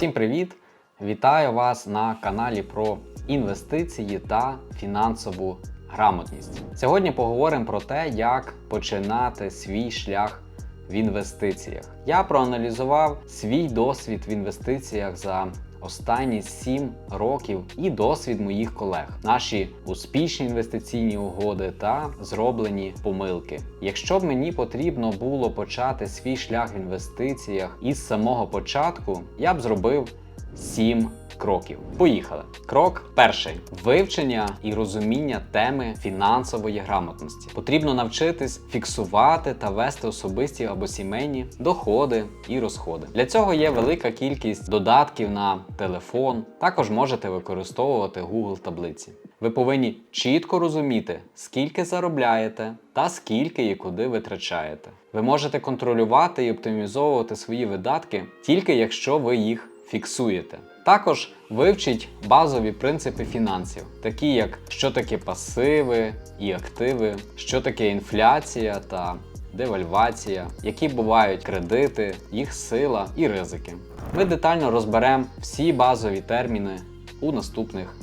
Всім привіт! Вітаю вас на каналі про інвестиції та фінансову грамотність. Сьогодні поговоримо про те, як починати свій шлях в інвестиціях. Я проаналізував свій досвід в інвестиціях за останні 7 років і досвід моїх колег, наші успішні інвестиційні угоди та зроблені помилки. Якщо б мені потрібно було почати свій шлях в інвестиціях із самого початку, я б зробив 7 кроків. Поїхали. Крок перший: вивчення і розуміння теми фінансової грамотності. Потрібно навчитись фіксувати та вести особисті або сімейні доходи і розходи. Для цього є велика кількість додатків на телефон. Також можете використовувати Google таблиці. Ви повинні чітко розуміти, скільки заробляєте та скільки і куди витрачаєте. Ви можете контролювати і оптимізовувати свої видатки тільки якщо ви їх фіксуєте. Також вивчіть базові принципи фінансів, такі як що таке пасиви і активи, що таке інфляція та девальвація, які бувають кредити, їх сила і ризики. Ми детально розберемо всі базові терміни у наступних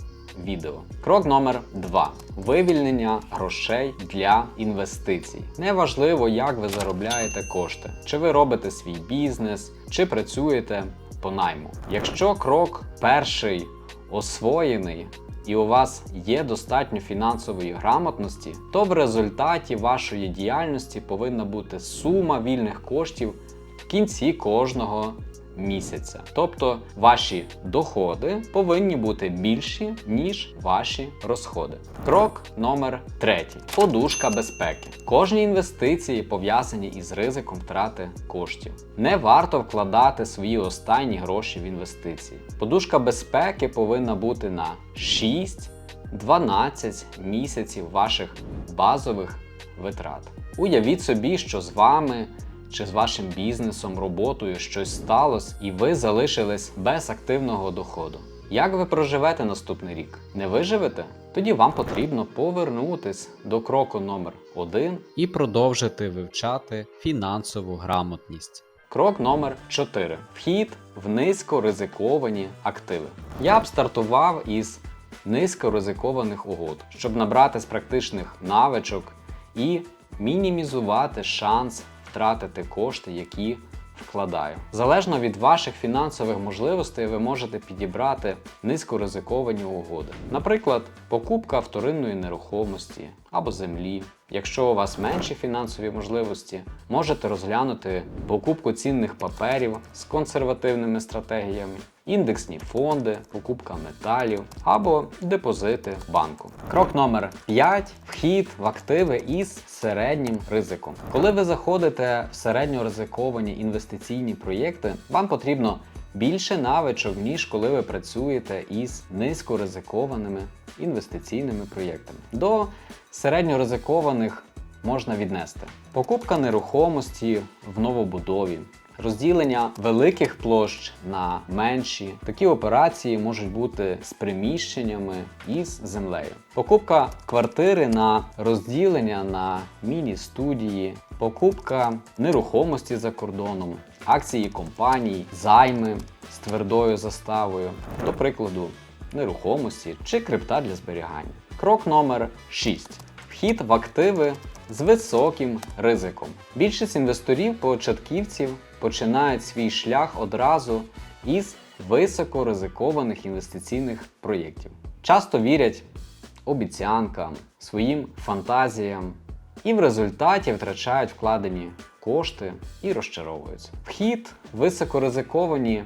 відео. Крок номер 2. Вивільнення грошей для інвестицій. Неважливо, як ви заробляєте кошти, чи ви робите свій бізнес, чи працюєте по найму. Якщо крок перший освоєний і у вас є достатньо фінансової грамотності, то в результаті вашої діяльності повинна бути сума вільних коштів в кінці кожного місяця. Тобто ваші доходи повинні бути більші, ніж ваші розходи. Крок номер третій. Подушка безпеки. Кожні інвестиції пов'язані із ризиком втрати коштів. Не варто вкладати свої останні гроші в інвестиції. Подушка безпеки повинна бути на 6-12 місяців ваших базових витрат. Уявіть собі, що з вами чи з вашим бізнесом, роботою щось сталося, і ви залишились без активного доходу. Як ви проживете наступний рік? Не виживете? Тоді вам потрібно повернутись до кроку номер 1 і продовжити вивчати фінансову грамотність. Крок номер 4. Вхід в низькоризиковані активи. Я б стартував із низькоризикованих угод, щоб набрати з практичних навичок і мінімізувати шанс втратити кошти, які вкладаю. Залежно від ваших фінансових можливостей, ви можете підібрати низькоризиковані угоди. Наприклад, покупка вторинної нерухомості або землі. Якщо у вас менші фінансові можливості, можете розглянути покупку цінних паперів з консервативними стратегіями, індексні фонди, покупка металів або депозити в банку. Крок номер 5 вхід в активи із середнім ризиком. Коли ви заходите в середньоризиковані інвестиційні проєкти, вам потрібно більше навичок, ніж коли ви працюєте із низькоризикованими інвестиційними проєктами. До середньоризикованих можна віднести покупка нерухомості в новобудові. Розділення великих площ на менші. Такі операції можуть бути з приміщеннями і з землею. Покупка квартири на розділення на міні-студії, покупка нерухомості за кордоном, акції компаній, займи з твердою заставою, до прикладу, нерухомості чи крипта для зберігання. Крок номер 6. Вхід в активи з високим ризиком. Більшість інвесторів-початківців починають свій шлях одразу із високоризикованих інвестиційних проєктів. Часто вірять обіцянкам, своїм фантазіям і в результаті втрачають вкладені кошти і розчаровуються. Вхід високоризиковані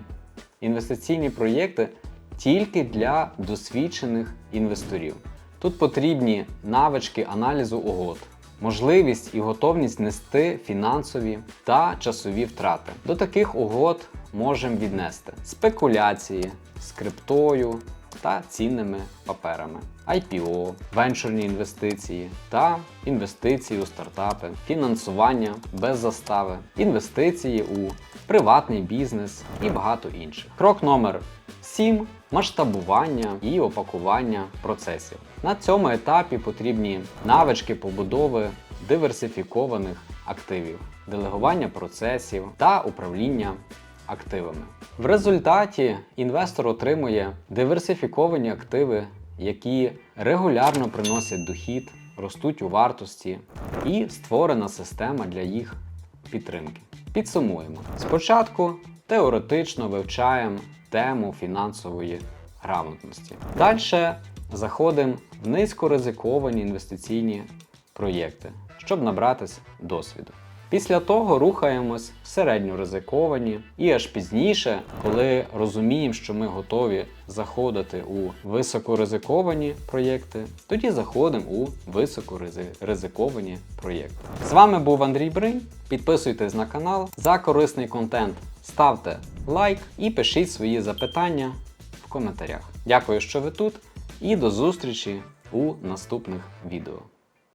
інвестиційні проєкти тільки для досвідчених інвесторів. Тут потрібні навички аналізу угод, можливість і готовність нести фінансові та часові втрати. До таких угод можемо віднести спекуляції з криптою та цінними паперами, IPO, венчурні інвестиції та інвестиції у стартапи, фінансування без застави, інвестиції у приватний бізнес і багато інших. Крок номер 7. Масштабування і опакування процесів. На цьому етапі потрібні навички побудови диверсифікованих активів, делегування процесів та управління активами. В результаті інвестор отримує диверсифіковані активи, які регулярно приносять дохід, ростуть у вартості, і створена система для їх підтримки. Підсумуємо. Спочатку теоретично вивчаємо тему фінансової грамотності. Далі заходимо в низькоризиковані інвестиційні проєкти, щоб набратись досвіду. Після того рухаємось в середньоризиковані і аж пізніше, коли розуміємо, що ми готові заходити у високоризиковані проєкти, тоді заходимо у високоризиковані проєкти. З вами був Андрій Бринь. Підписуйтесь на канал. За корисний контент ставте лайк і пишіть свої запитання в коментарях. Дякую, що ви тут, і до зустрічі у наступних відео.